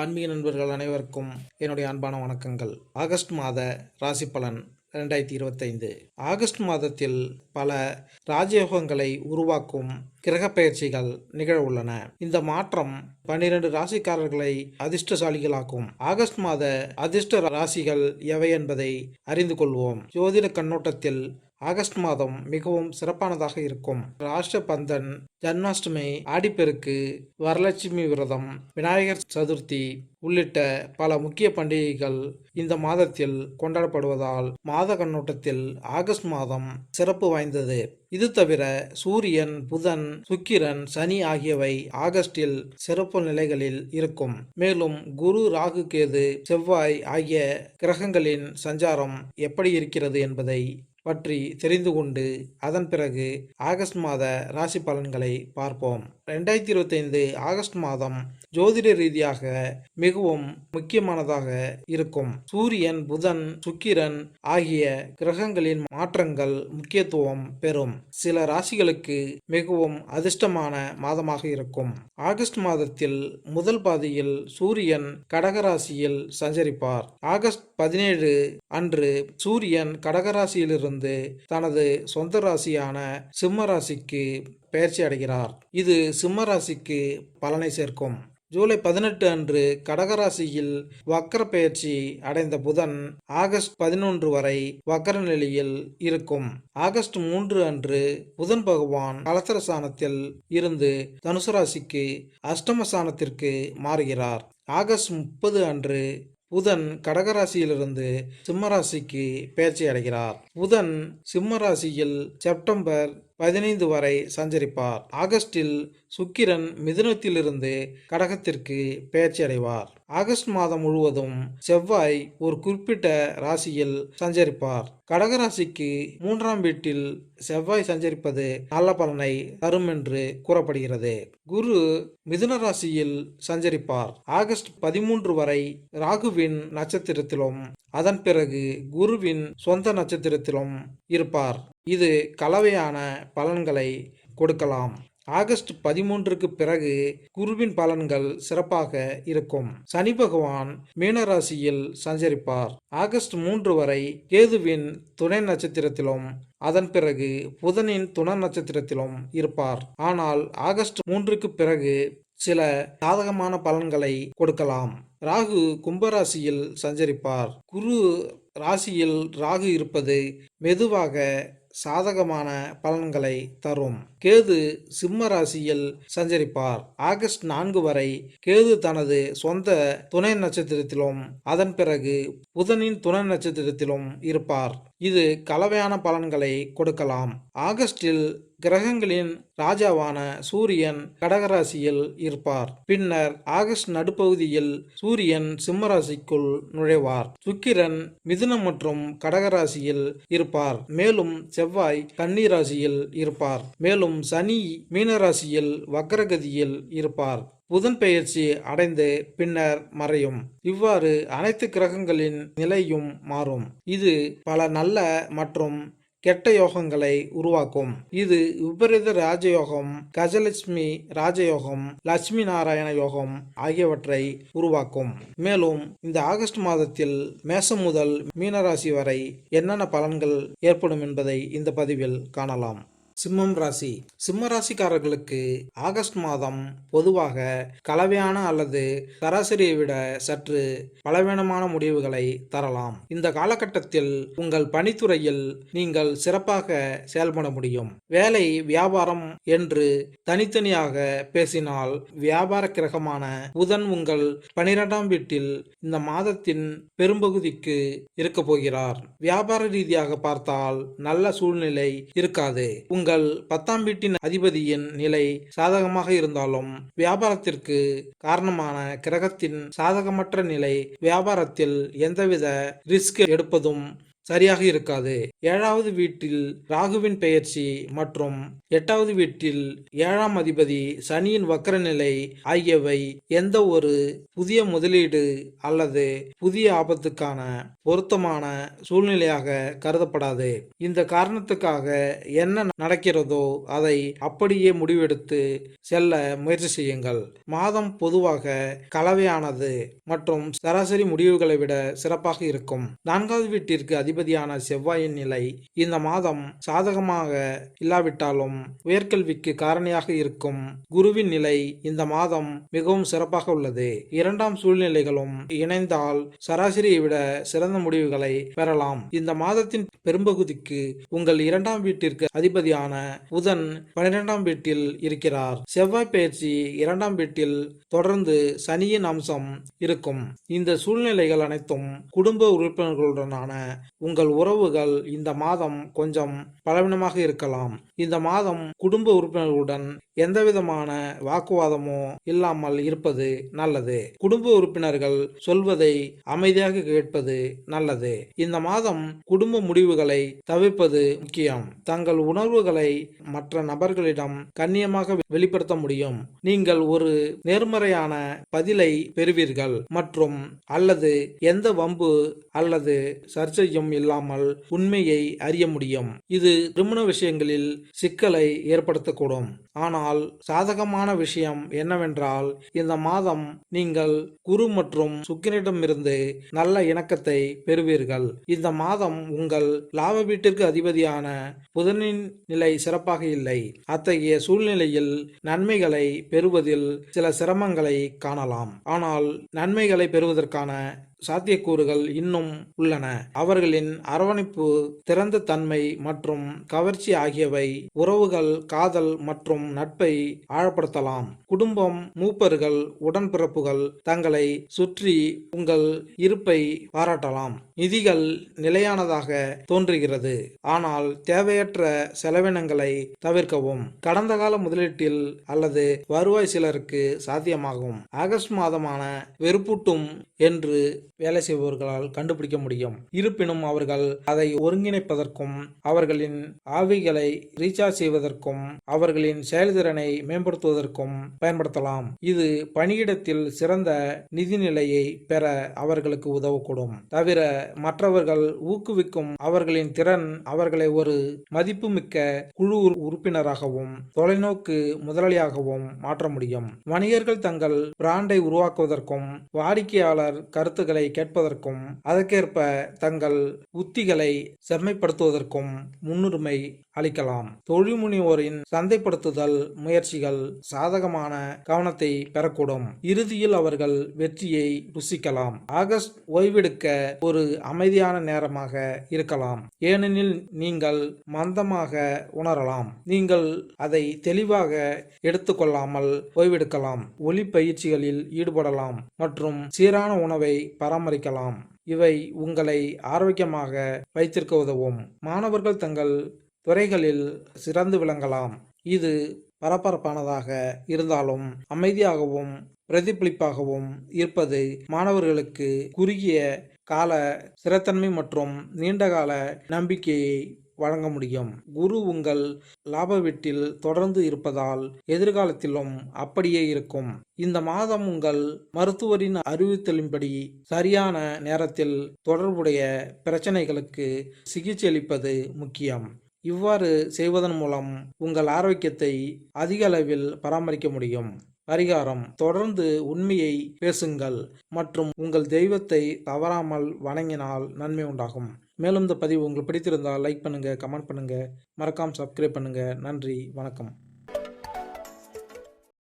ஆன்மீக நண்பர்கள் அனைவருக்கும் என்னுடைய அன்பான வணக்கங்கள். ஆகஸ்ட் மாத ராசி பலன் ரெண்டாயிரத்தி இருபத்தைந்து. ஆகஸ்ட் மாதத்தில் பல ராஜயோகங்களை உருவாக்கும் கிரக பயிற்சிகள் நிகழ உள்ளன. இந்த மாற்றம் பன்னிரண்டு ராசிக்காரர்களை அதிர்ஷ்டசாலிகளாக்கும். ஆகஸ்ட் மாத அதிர்ஷ்ட ராசிகள் எவை என்பதை அறிந்து கொள்வோம். ஜோதிட கண்ணோட்டத்தில் ஆகஸ்ட் மாதம் மிகவும் சிறப்பானதாக இருக்கும். ராஷ்டபந்தன் ஜன்மாஷ்டமி ஆடிப்பெருக்கு வரலட்சுமி விரதம் விநாயகர் சதுர்த்தி உள்ளிட்ட பல முக்கிய பண்டிகைகள் இந்த மாதத்தில் கொண்டாடப்படுவதால் மாத கண்ணோட்டத்தில் ஆகஸ்ட் மாதம் சிறப்பு வாய்ந்தது. இது தவிர சூரியன் புதன் சுக்கிரன் சனி ஆகியவை ஆகஸ்டில் சிறப்பு நிலைகளில் இருக்கும். மேலும் குரு ராகு கேது செவ்வாய் ஆகிய கிரகங்களின் சஞ்சாரம் எப்படி இருக்கிறது என்பதை பற்றி தெரிந்து கொண்டு அதன் பிறகு ஆகஸ்ட் மாத ராசி பலன்களை பார்ப்போம். ரெண்டாயிரத்தி இருபத்தைந்து ஆகஸ்ட் மாதம் ஜோதிட ரீதியாக மிகவும் முக்கியமானதாக இருக்கும். சூரியன் புதன் சுக்கிரன் ஆகிய கிரகங்களின் மாற்றங்கள் முக்கியத்துவம் பெறும். சில ராசிகளுக்கு மிகவும் அதிர்ஷ்டமான மாதமாக இருக்கும். ஆகஸ்ட் மாதத்தில் முதல் பாதியில் சூரியன் கடகராசியில் சஞ்சரிப்பார். ஆகஸ்ட் பதினேழு அன்று சூரியன் கடகராசியிலிருந்து தனது சொந்த ராசியான சிம்ம ராசிக்கு பெயர்ச்சி அடைகிறார். இது சிம்மராசிக்கு பலனை சேர்க்கும். ஜூலை பதினெட்டு அன்று கடகராசியில் வக்கர பெயர்ச்சி அடைந்த புதன் ஆகஸ்ட் பதினொன்று வரை வக்கர நிலையில் இருக்கும். ஆகஸ்ட் மூன்று அன்று புதன் பகவான் கலசரசானத்தில் இருந்து தனுசு ராசிக்கு அஷ்டமசானத்திற்கு மாறுகிறார். ஆகஸ்ட் முப்பது அன்று புதன் கடகராசியிலிருந்து சிம்மராசிக்கு பெயர்ச்சி அடைகிறார். புதன் சிம்மராசியில் செப்டம்பர் பதினைந்து வரை சஞ்சரிப்பார். ஆகஸ்டில் சுக்கிரன் மிதுனத்திலிருந்து கடகத்திற்கு பெயர்ச்சி அடைவார் ஆகஸ்ட் மாதம் முழுவதும் செவ்வாய் ஒரு குறிப்பிட்ட ராசியில் சஞ்சரிப்பார். கடகராசிக்கு மூன்றாம் வீட்டில் செவ்வாய் சஞ்சரிப்பது நல்ல பலனை தரும் என்று கூறப்படுகிறது. குரு மிதுன ராசியில் சஞ்சரிப்பார். ஆகஸ்ட் பதிமூன்று வரை ராகுவின் நட்சத்திரத்திலும் அதன் பிறகு குருவின் சொந்த நட்சத்திரத்திலும் இருப்பார். இது கலவையான பலன்களை கொடுக்கலாம். ஆகஸ்ட் பதிமூன்றுக்கு பிறகு குருவின் பலன்கள் சிறப்பாக இருக்கும். சனி பகவான் மீனராசியில் சஞ்சரிப்பார். ஆகஸ்ட் மூன்று வரை கேதுவின் துணை நட்சத்திரத்திலும் அதன் பிறகு புதனின் துணை நட்சத்திரத்திலும் இருப்பார். ஆனால் ஆகஸ்ட் மூன்றுக்கு பிறகு சில சாதகமான பலன்களை கொடுக்கலாம். ராகு கும்பராசியில் சஞ்சரிப்பார். குரு ராசியில் ராகு இருப்பது மெதுவாக சாதகமான பலன்களை தரும். கேது சிம்ம ராசியில் சஞ்சரிப்பார். ஆகஸ்ட் நான்கு வரை கேது தனது சொந்த துணை நட்சத்திரத்திலும் அதன் பிறகு புதனின் துணை நட்சத்திரத்திலும் இருப்பார். இது கலவையான பலன்களை கொடுக்கலாம். ஆகஸ்டில் கிரகங்களின் ராஜாவான சூரியன் கடகராசியில் இருப்பார். பின்னர் ஆகஸ்ட் நடுப்பகுதியில் சூரியன் சிம்மராசிக்குள் நுழைவார். சுக்கிரன் மிதுனம் மற்றும் கடகராசியில் இருப்பார். மேலும் செவ்வாய் கன்னிராசியில் இருப்பார். மேலும் சனி மீனராசியில் வக்கரகதியில் இருப்பார். புதன் பெயர்ச்சி அடைந்து பின்னர் மறையும். இவ்வாறு அனைத்து கிரகங்களின் நிலையும் மாறும். இது பல நல்ல மற்றும் கெட்ட யோகங்களை உருவாக்கும். இது விபரீத ராஜயோகம் கஜலட்சுமி ராஜயோகம் லட்சுமி நாராயண யோகம் ஆகியவற்றை உருவாக்கும். மேலும் இந்த ஆகஸ்ட் மாதத்தில் மேசம் முதல் மீனராசி வரை என்னென்ன பலன்கள் ஏற்படும் என்பதை இந்த பதிவில் காணலாம். சிம்மம் ராசி. சிம்ம ராசிக்காரர்களுக்கு ஆகஸ்ட் மாதம் பொதுவாக கலவையான அல்லது சராசரியை விட சற்று பலவீனமான முடிவுகளை தரலாம். இந்த காலகட்டத்தில் உங்கள் பணித்துறையில் நீங்கள் சிறப்பாக செயல்பட முடியும். வேலை வியாபாரம் என்று தனித்தனியாக பேசினால் வியாபார கிரகமான புதன் உங்கள் பனிரெண்டாம் வீட்டில் இந்த மாதத்தின் பெரும்பகுதிக்கு இருக்க போகிறார். வியாபார ரீதியாக பார்த்தால் நல்ல சூழ்நிலை இருக்காது. உங்கள் பத்தாம் வீட்டின் அதிபதியின் நிலை சாதகமாக இருந்தாலும் வியாபாரத்திற்கு காரணமான கிரகத்தின் சாதகமற்ற நிலை வியாபாரத்தில் எந்தவித ரிஸ்க் எடுப்பதும் சரியாக இருக்காது. ஏழாவது வீட்டில் ராகுவின் பெயர்ச்சி மற்றும் எட்டாவது வீட்டில் ஏழாம் அதிபதி சனியின் வக்கரநிலை ஆகியவை எந்த ஒரு புதிய முதலீடு அல்லது புதிய ஆபத்துக்கான பொருத்தமான சூழ்நிலையாக கருதப்படாது. இந்த காரணத்துக்காக என்ன நடக்கிறதோ அதை அப்படியே முடிவெடுத்து செல்ல முயற்சி செய்யுங்கள். மாதம் பொதுவாக கலவையானது மற்றும் சராசரி முடிவுகளை விட சிறப்பாக இருக்கும். நான்காவது வீட்டிற்கு அதிக அதிபதியான செவ்வாயின் நிலை இந்த மாதம் சாதகமாக இல்லாவிட்டாலும் உயர்கல்விக்கு காரணியாக இருக்கும் குருவின் நிலை இந்த மாதம் மிகவும் சிறப்பாக உள்ளது. இரண்டாம் சூழ்நிலைகளும் இணைந்தால் சராசரியை விட சிறந்த முடிவுகளை பெறலாம். இந்த மாதத்தின் பெரும்பகுதிக்கு உங்கள் இரண்டாம் வீட்டிற்கு அதிபதியான புதன் பன்னிரெண்டாம் வீட்டில் இருக்கிறார். செவ்வாய் பயிற்சி இரண்டாம் வீட்டில் தொடர்ந்து சனியின் அம்சம் இருக்கும். இந்த சூழ்நிலைகள் அனைத்தும் குடும்ப உறுப்பினர்களுடனான உங்கள் உறவுகள் இந்த மாதம் கொஞ்சம் பலவீனமாக இருக்கலாம். இந்த மாதம் குடும்ப உறுப்பினர்களுடன் எந்தவிதமான வாக்குவாதமோ இல்லாமல் இருப்பது நல்லது. குடும்ப உறுப்பினர்கள் சொல்வதை அமைதியாக கேட்பது நல்லது. இந்த மாதம் குடும்ப முடிவுகளை தவிர்ப்பது முக்கியம். தங்கள் உணர்வுகளை மற்ற நபர்களிடம் கண்ணியமாக வெளிப்படுத்த முடியும். நீங்கள் ஒரு நேர்மறையான பதிலை பெறுவீர்கள் மற்றும் அல்லது எந்த வம்பு அல்லது சர்ச்சையும் இல்லாமல் உண்மையை அறிய முடியும். இது திருமண விஷயங்களில் சிக்கலை ஏற்படுத்தக்கூடும். ஆனால் சாதகமான விஷயம் என்னவென்றால் இந்த மாதம் நீங்கள் குரு மற்றும் சுக்கிரனிடமிருந்து நல்ல இணக்கத்தை பெறுவீர்கள். இந்த மாதம் உங்கள் லாப வீட்டிற்கு அதிபதியான புதனின் நிலை சிறப்பாக இல்லை. அத்தகைய சூழ்நிலையில் நன்மைகளை பெறுவதில் சில சிரமங்களை காணலாம். ஆனால் நன்மைகளை பெறுவதற்கான சாத்தியக்கூறுகள் இன்னும் உள்ளன. அவர்களின் அரவணைப்பு திறந்த தன்மை மற்றும் கவர்ச்சி ஆகியவை உறவுகள் காதல் மற்றும் நட்பை ஆழப்படுத்தலாம். குடும்பம் மூப்பர்கள் உடன்பிறப்புகள் தங்களை சுற்றி உங்கள் இருப்பை பாராட்டலாம். நிதிகள் நிலையானதாக தோன்றுகிறது. ஆனால் தேவையற்ற செலவினங்களை தவிர்க்கவும். கடந்த கால முதலீட்டில் அல்லது வருவாய் சிலருக்கு சாத்தியமாகும். ஆகஸ்ட் மாதமான வெறுப்பூட்டும் என்று வேலை செய்பவர்களால் கண்டுபிடிக்க முடியும். இருப்பினும் அவர்கள் அதை ஒருங்கிணைப்பதற்கும் அவர்களின் ஆவிகளை ரீசார்ஜ் செய்வதற்கும் அவர்களின் செயல்திறனை மேம்படுத்துவதற்கும் பயன்படுத்தலாம். இது பணியிடத்தில் சிறந்த நிதிநிலையை பெற அவர்களுக்கு உதவக்கூடும். தவிர மற்றவர்கள் ஊக்குவிக்கும் அவர்களின் திறன் அவர்களை ஒரு மதிப்புமிக்க குழு உறுப்பினராகவும் தொலைநோக்கு முதலாளியாகவும் மாற்ற முடியும். வணிகர்கள் தங்கள் பிராண்டை உருவாக்குவதற்கும் வாடிக்கையாளர் கருத்துக்களை கேட்பதற்கும் அதற்கேற்ப தங்கள் உத்திகளை செம்மைப்படுத்துவதற்கும் முன்னுரிமை அளிக்கலாம். தொழில் முனைவோரின் சந்தைப்படுத்துதல் முயற்சிகள் சாதகமான கவனத்தை பெறக்கூடும். இறுதியில் அவர்கள் வெற்றியை ருசிக்கலாம். ஆகஸ்ட் ஓய்வெடுக்க ஒரு அமைதியான நேரமாக இருக்கலாம். ஏனெனில் நீங்கள் மந்தமாக உணரலாம். நீங்கள் அதை தெளிவாக எடுத்துக்கொள்ளாமல் ஓய்வெடுக்கலாம். ஒலி பயிற்சிகளில் ஈடுபடலாம் மற்றும் சீரான உணவை பராமரிக்கலாம். இவை உங்களை ஆரோக்கியமாக வைத்திருக்க உதவும். மாணவர்கள் தங்கள் துறைகளில் சிறந்து விளங்கலாம். இது பரபரப்பானதாக இருந்தாலும் அமைதியாகவும் பிரதிபலிப்பாகவும் இருப்பது மாணவர்களுக்கு குறுகிய கால ஸ்திரத்தன்மை மற்றும் நீண்டகால நம்பிக்கையை வழங்க முடியும். குரு உங்கள் லாப வீட்டில் தொடர்ந்து இருப்பதால் எதிர்காலத்திலும் அப்படியே இருக்கும். இந்த மாதம் உங்கள் மருத்துவரின் அறிவுறுத்தலின்படி சரியான நேரத்தில் தொடர்புடைய பிரச்சனைகளுக்கு சிகிச்சை அளிப்பது முக்கியம். இவ்வாறு செய்வதன் மூலம் உங்கள் ஆரோக்கியத்தை அதிக அளவில் பராமரிக்க முடியும். பரிகாரம் தொடர்ந்து உண்மையை பேசுங்கள் மற்றும் உங்கள் தெய்வத்தை தவறாமல் வணங்கினால் நன்மை உண்டாகும். மேலும் இந்த பதிவு உங்களுக்கு பிடித்திருந்தால் லைக் பண்ணுங்கள் கமெண்ட் பண்ணுங்கள் மறக்காமல் சப்ஸ்கிரைப் பண்ணுங்கள் நன்றி வணக்கம்.